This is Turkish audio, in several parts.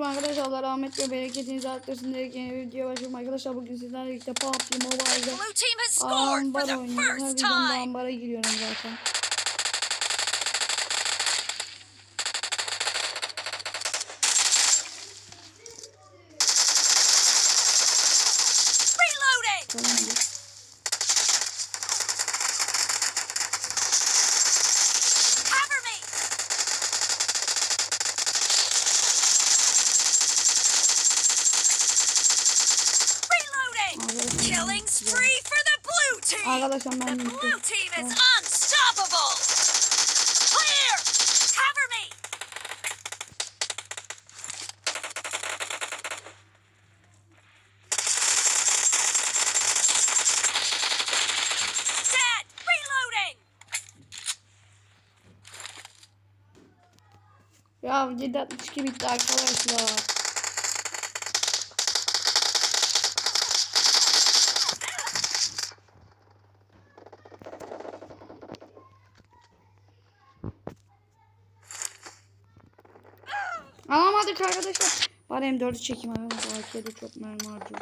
Aleyküm arkadaşlar. Allah rahmet ve bereketinizi arttırsın diye yeni videoya başlıyorum arkadaşlar. Bugün sizlerle birlikte PUBG Mobile'de ambar the oynuyoruz. Her videomda ambara giriyorum zaten. Arkadaşlar The blue team is unstoppable. Clear. Cover me. Dead. Reloading. Ya 762 bitti arkadaşlar. Alamadık arkadaşlar. Bari M4'ü çekeyim arkadaşlar. AK'de çok mermi harcıyor.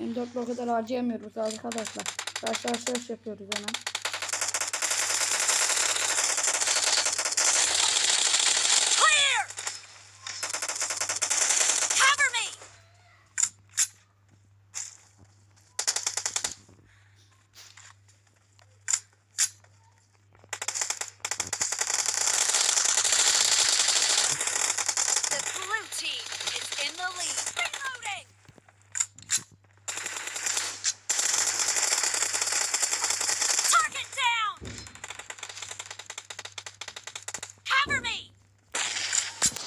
M4'le o kadar harcayamıyoruz arkadaşlar. Taş yapıyoruz hemen. Clear. Cover me. The blue team is in the lead. Reloading. Target down. Cover me.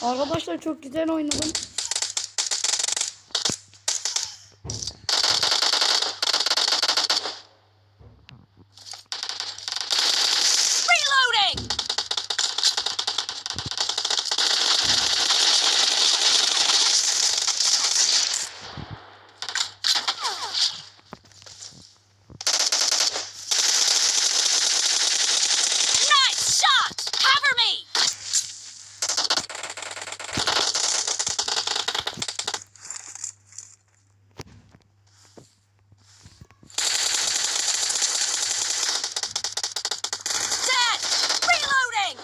Arkadaşlar çok güzel oynadım. Reloading! Nice shot! Cover me! Dead! Reloading!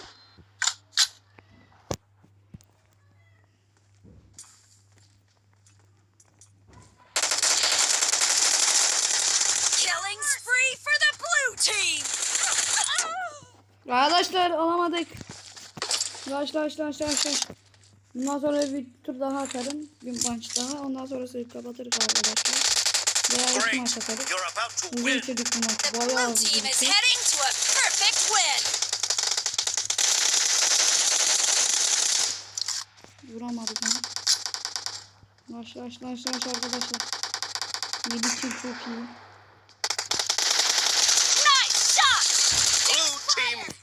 Killing spree for the blue team! Arkadaşlar alamadık. Yaş yaş yaş yaş. Bundan sonra bir tur daha atarım. Bir maç daha. Ondan sonra sırayı kapatırız arkadaşlar. Veya iki maç atarız. Win. bitirdik bu maçı. Bayağı hızlı bitti. Vuramadık onu. Yaş yaş yaş yaş arkadaşlar. 7 kill çok iyi.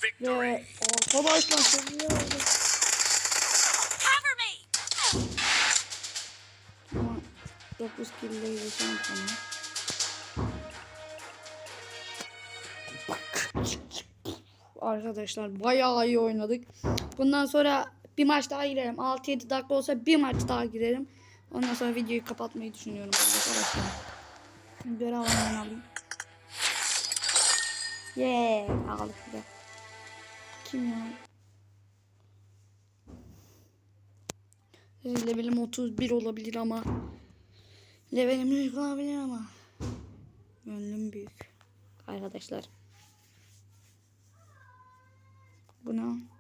Ve arkadaşlar. Cover me! Ama 9 kill'deyiz şu an sonra. Arkadaşlar bayağı iyi oynadık. Bundan sonra bir maç daha girelim. 6-7 dakika olsa bir maç daha girelim. Ondan sonra videoyu kapatmayı düşünüyorum arkadaşlar. Görev alayım. Yeah, aldık bir de. Kim ya? Levelim 31 olabilir ama Levelim büyük olabilir ama Gönlüm büyük Arkadaşlar Bu ne?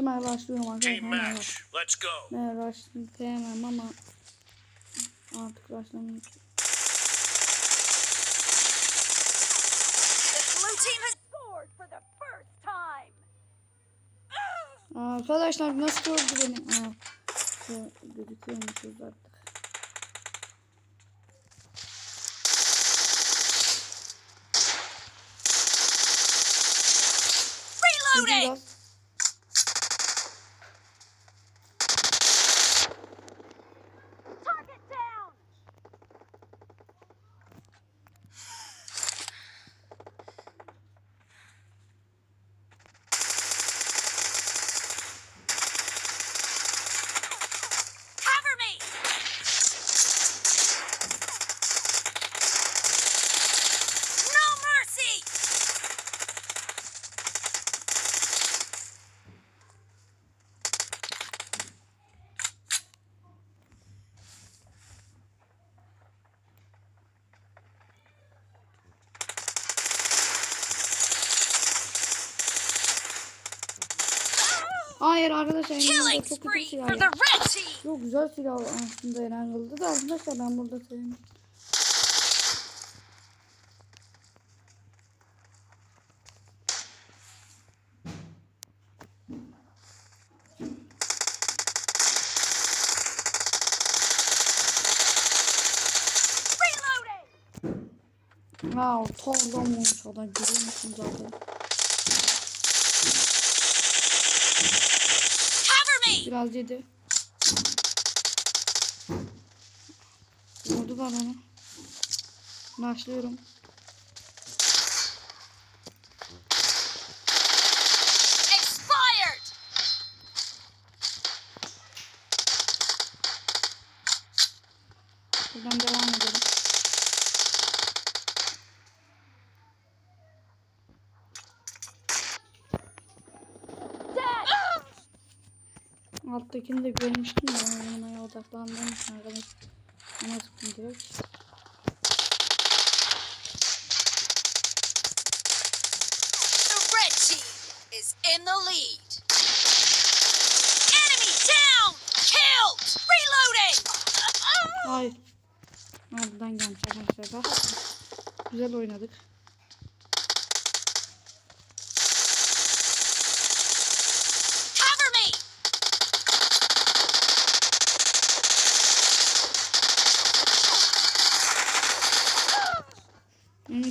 Hemen başlıyorum arkadaşlar. Team Hemen match. Let's go. Ben başlayamam ama artık başlamayayım. Arkadaşlar nasıl gördü beni? Aa, şu gözüküyormuşuz artık. Reloading! Biraz Target down! Hayır arkadaşlar Killing çok kötü silah ya. Çok güzel silah aslında Erangıl'da da arkadaşlar ben burada sevmiyorum. Ha tavlam olmuş adam görüyor musun zaten. Cover me. Biraz yedi. Vurdular onu. Başlıyorum. Buradan devam Alttakini de görmüştüm de oynamaya odaklandığım için arkadaş. Ona red team is in the lead. Enemy down. Killed. Reloading. Hayır. Ardından gelmiş arkadaşlar. Güzel oynadık.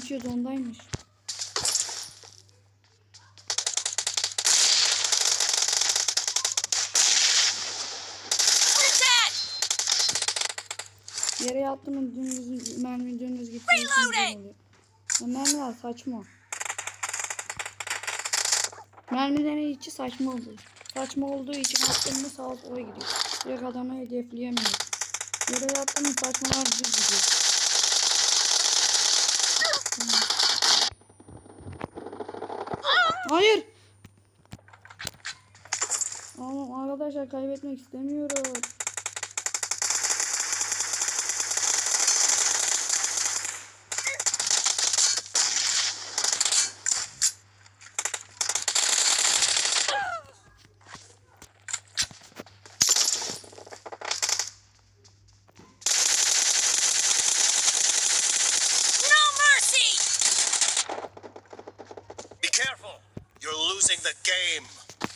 200 ondaymış. Yere yattım mı dümdüz mermi dümdüz gitti. Reloading. Mermiler saçma. Mermilerin içi saçma oldu. Saçma olduğu için attığımda sağa sola gidiyor. Direkt adamı hedefleyemiyor. Yere yattım mı saçmalar düz gidiyor. Hayır. Ama arkadaşlar kaybetmek istemiyorum.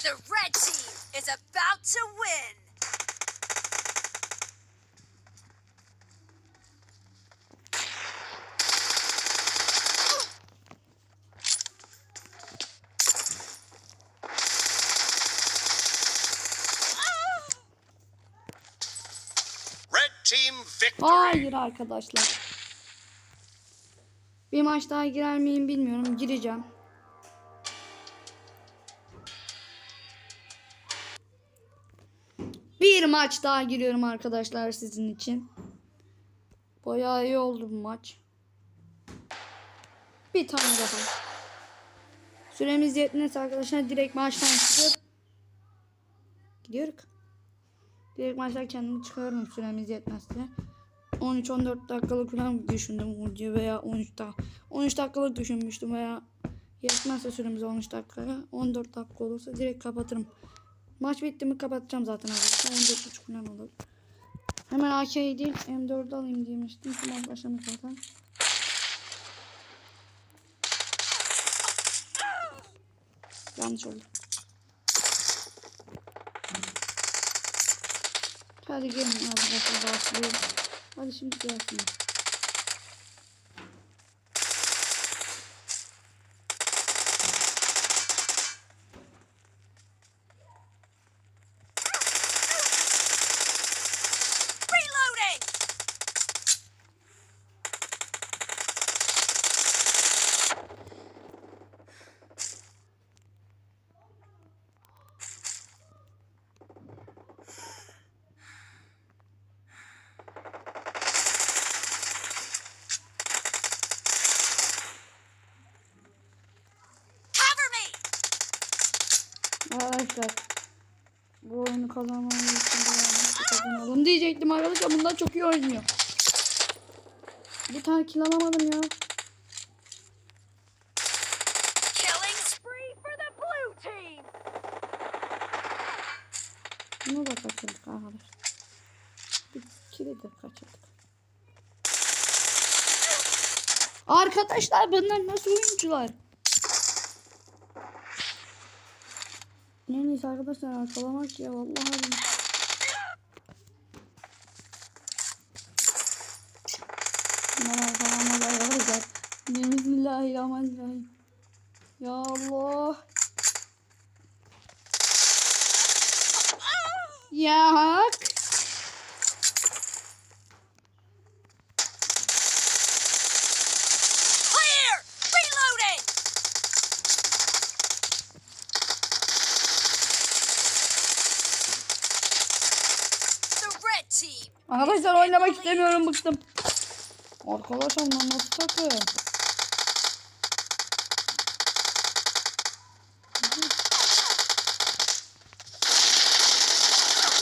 The red team is about to win. Red team victory. Hayır arkadaşlar. Bir maç daha girer miyim bilmiyorum. Gireceğim. Bir maç daha giriyorum arkadaşlar sizin için. Bayağı iyi oldu bu maç. Bir tane daha. Süremiz yetmez arkadaşlar. Direkt maçtan çıkıp gidiyoruz. Direkt maçlar kendimi çıkarırım süremiz yetmezse. 13-14 dakikalık falan düşündüm video veya 13 dakika 13 dakikalık düşünmüştüm veya yetmezse süremiz 13 dakikaya 14 dakika olursa direkt kapatırım. Maç bitti mi kapatacağım zaten arkadaşlar 14.30 falan olur. Hemen AK değil M4'ü alayım demiştim. Tamam başlamış zaten. Yanlış oldu. Hadi gelin arkadaşlar başlayalım. Hadi şimdi gelsin. kazanmam kazanalım diyecektim arkadaşlar. Bunlar çok iyi oynuyor. Bir tane kill alamadım ya. Bunu da kaçırdık arkadaşlar. Bir kilidi kaçırdık. Arkadaşlar bunlar nasıl oyuncular? Neyse arkadaşlar arkalamak ya vallahi. Bunlar arkalamaz arkadaşlar. Bismillahirrahmanirrahim. Ya Allah. Ya hak. Clear! Reloading! The red team. Arkadaşlar oynamak istemiyorum bıktım. Arkadaşlar lan nasıl takım?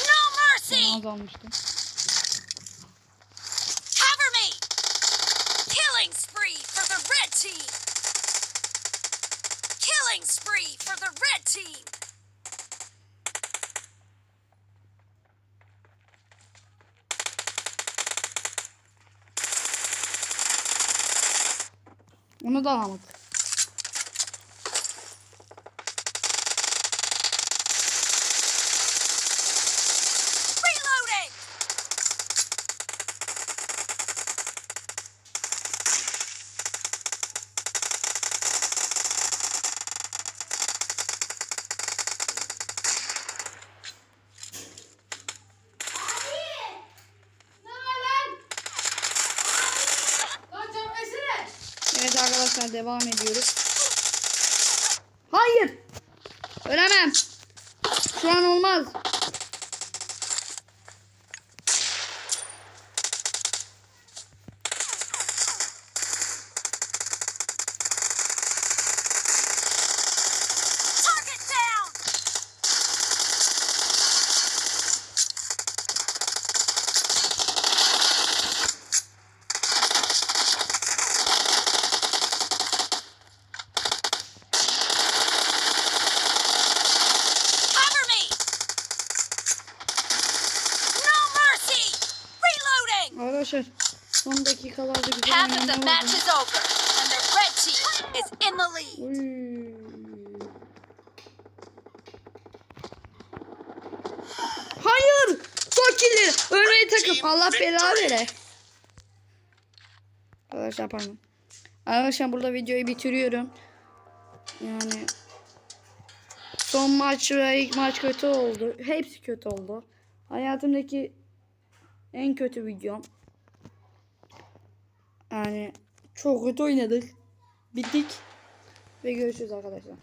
No mercy! Az almıştım. Cover me! Killing spree for the red team! Killing spree for the red team! Onu da alamadık. Devam ediyoruz. Hayır. Ölemem. Şu an olmaz. Target down! Cover me! No mercy! Reloading! Arkadaşlar son dakikalarda güzel Half of the match is over, and the red team is in the lead. Hayır. Son killeri. Ölmeyi takım. Allah bela vere. Arkadaşlar pardon. Arkadaşlar burada videoyu bitiriyorum. Yani son maç ve ilk maç kötü oldu. Hepsi kötü oldu. Hayatımdaki en kötü videom. Yani çok kötü oynadık. Bittik. Ve görüşürüz arkadaşlar.